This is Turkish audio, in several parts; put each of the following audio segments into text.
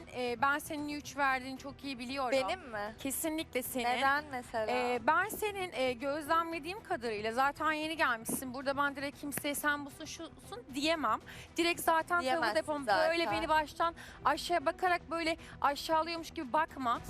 sen e, ben senin 3 verdiğini çok iyi biliyorum. Benim mi? Kesinlikle senin. Neden mesela? Ee, ben senin e, gözlemlediğim kadarıyla zaten yeni gelmişsin. Burada ben direkt kimseye sen busun şusun diyemem. Direkt zaten Diyemezsin tavır depom zaten. böyle beni baştan aşağıya bakarak böyle aşağılıyormuş gibi bakma.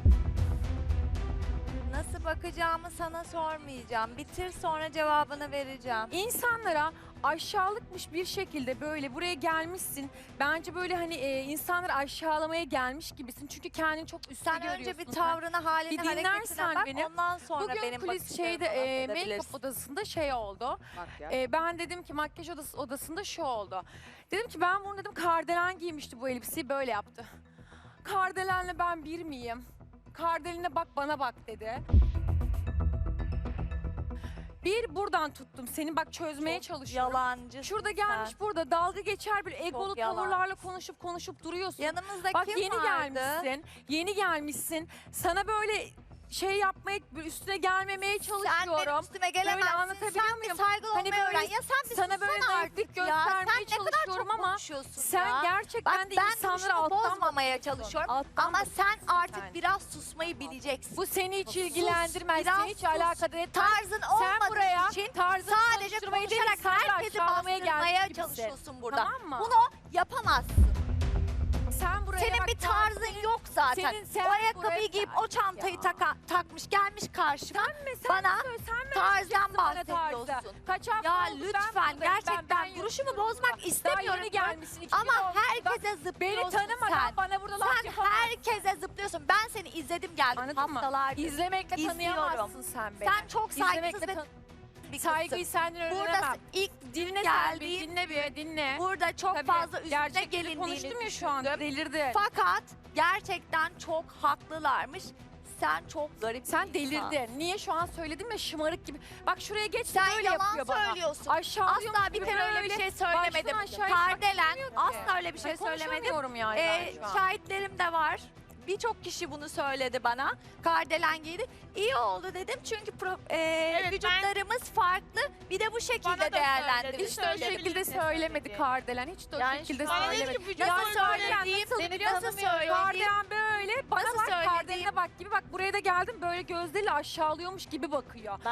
Bakacağımı sana sormayacağım. Bitir sonra cevabını vereceğim. İnsanlara aşağılıkmış bir şekilde böyle buraya gelmişsin. Bence böyle hani e, insanları aşağılamaya gelmiş gibisin. Çünkü kendini çok üstü Sen görüyorsun. önce bir tavrını, halini, Bir hareketine dinlersen bak. beni. Ondan sonra Bugün benim kulis şeyde e, bahsedebilirsin. make-up odasında şey oldu. Bak ya. E, ben dedim ki makyaj odası, odasında şu oldu. Dedim ki ben bunu dedim kardelen giymişti bu elbiseyi böyle yaptı. Kardelenle ben bir miyim? Kardeline bak bana bak dedi. Bir buradan tuttum seni bak çözmeye Çok çalışıyorum. Yalancı. Şurada gelmiş burada dalga geçer bir egolu yalan. tavırlarla konuşup konuşup duruyorsun. Yanımızda Bak kim yeni vardı? gelmişsin. Yeni gelmişsin. Sana böyle şey yapmaya üstüne gelmemeye Sen çalışıyorum. benim üstüme gelemezsin. anlatabiliyor sen muyum? bir saygılı Hani olmayı böyle öğren. Ya sen bir sana böyle naiflik artık ya. göstermeye Sen ne kadar çalışıyorum çok ama konuşuyorsun Sen ya. gerçekten Bak de ben insanları duruşumu alttan bozmamaya çalışıyorum. Alttan Ama sen artık sen. biraz susmayı bileceksin. bu seni hiç ilgilendirmez. biraz Seni hiç sus. alakadar etmez. Tarzın Sen olmadığı buraya için tarzını sadece konuşarak herkesi bastırmaya çalışıyorsun burada. Tamam mı? Bunu yapamazsın. Sen buraya Senin bak, bir tarzın yok zaten. senin- sen o ayakkabıyı giyip o çantayı Ya. taka- takmış gelmiş karşıma. Sen mi? Sen Bana mi? Sen mi tarzdan bahsediyorsun. Kaç hafta Ya oldu ben lütfen buradayım, ben- gerçekten ben duruşumu bozmak Daha istemiyorum. yeni gelmişsin. iki Ama herkese Beni zıplıyorsun tanımadan sen. bana burada laf Sen yapamazsın. herkese zıplıyorsun. Ben seni izledim geldim Anladın mı? haftalardır. İzlemekle İzliyorum. tanıyamazsın sen beni. Sen çok saygısız İzlemekle ve tan- bir Saygıyı kızsın. senden öğrenemem. Burada ilk dinle sen bir, geldiğin dinle bir, dinle. burada çok Tabii, fazla üstüne gerçekleri gelindiğini konuştum ya şu an, düşündüm. delirdi. Fakat gerçekten çok haklılarmış. Sen çok garip bir Sen insan. delirdin. Niye şu an söyledim ya şımarık gibi. Bak şuraya geç Sen böyle yalan yapıyor bana. söylüyorsun. Aşağılıyormuş Asla bir gibi kere öyle bir şey söylemedim. baştan aşağıya Kardelen asla öyle bir şey söylemedim. konuşamıyorum yani Ee, ben şu an. şahitlerim de var. Birçok kişi bunu söyledi bana. Kardelen giydi. İyi oldu dedim çünkü pro- e, Evet, ben- vücutlarımız farklı. Bir de bu şekilde da değerlendirdik. Hiç de o şekilde söylemedi söyledi? Kardelen. Hiç de o Yani şekilde şu an- Bana dedi söylemedi. ki Nasıl söylediğim, nasıl seni Kardelen böyle bana Nasıl bak bak gibi bak buraya da geldim böyle gözleriyle aşağılıyormuş gibi bakıyor.